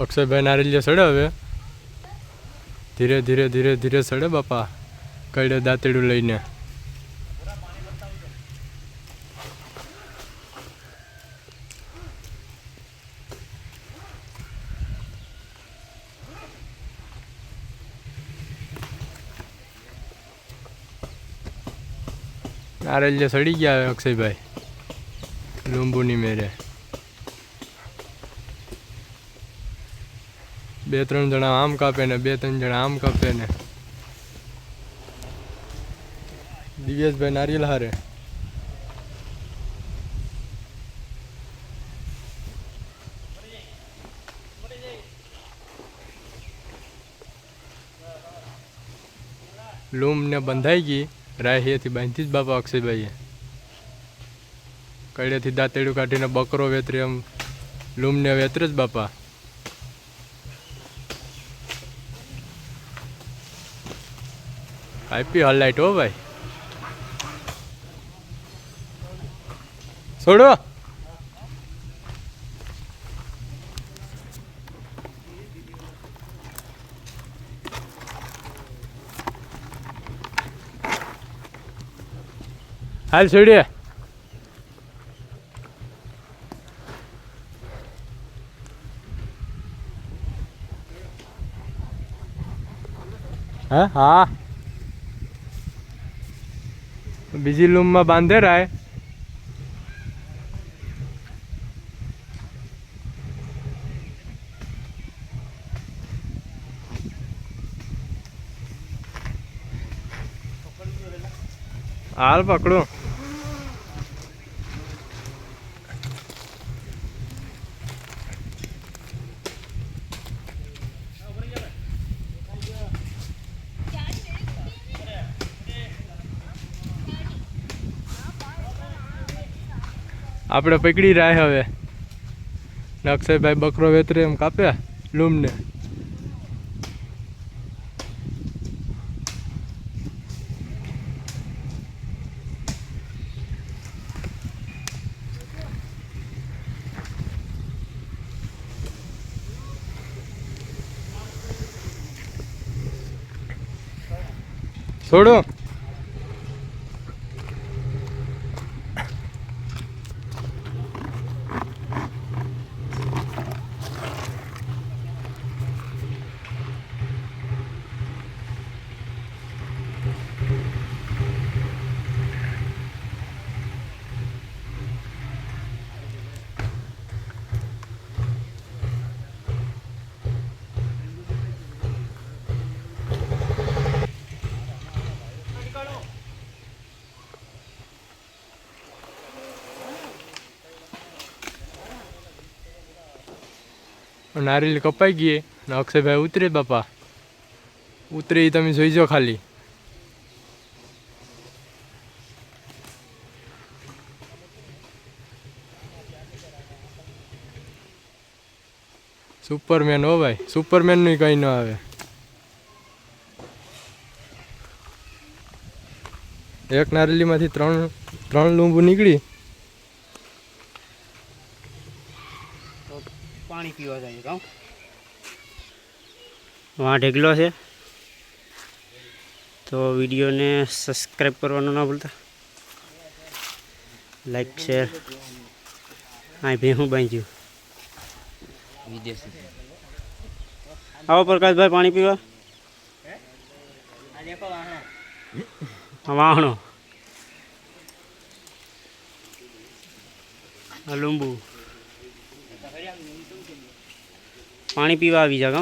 અક્ષયભાઈ નારેલિયા સડે હવે ધીરે ધીરે ધીરે ધીરે સડે બાપા. કઈડે દાંતેડું લઈને. નારેલિયા સડી ગયા અક્ષયભાઈ. લુંબુની મેરે. બે ત્રણ જણા આમ કાપે ને બે ત્રણ જણા આમ કાપે ને. દિવ્યેશભાઈ નારિયેલ હારે. લૂમ ને બંધાઈ ગઈ રાહીએથી બાંધી જ બાપા અક્ષયભાઈએ. કડેથી દાંતેડું કાઢીને બકરો વેતરે એમ લૂમને વેતરે જ બાપા. આઈપી હલાઈટ હો ભાઈ છોડો હાલ છોડીએ હા હા બીજી લૂમમાં બાંધે રાય હાલ પકડો. આપણે પકડી રહ્યા હવે. અક્ષયભાઈ બકરો વેતરે એમ કાપ્યા લૂમને. છોડો. નારિયેલ કપાઈ ગઈ અને અક્ષયભાઈ ઉતરે બાપા. ઉતરે તમે જોઈજો ખાલી. સુપરમેન હો ભાઈ. સુપરમેનનું કઈ ન આવે. એક નારેલીમાંથી ત્રણ ત્રણ લીંબુ નીકળી. પાણી પીવા જાય કાં વાં ઢેગલો છે? તો વિડીયોને સબસ્ક્રાઈબ કરવાનું ના ભૂલતા. લાઈક શેર હા ભાઈ હું બાંધ્યું આવો પ્રકાશભાઈ પાણી પીવા. હા, વાહણો. આ લીંબુ. પાણી પીવા આવી જા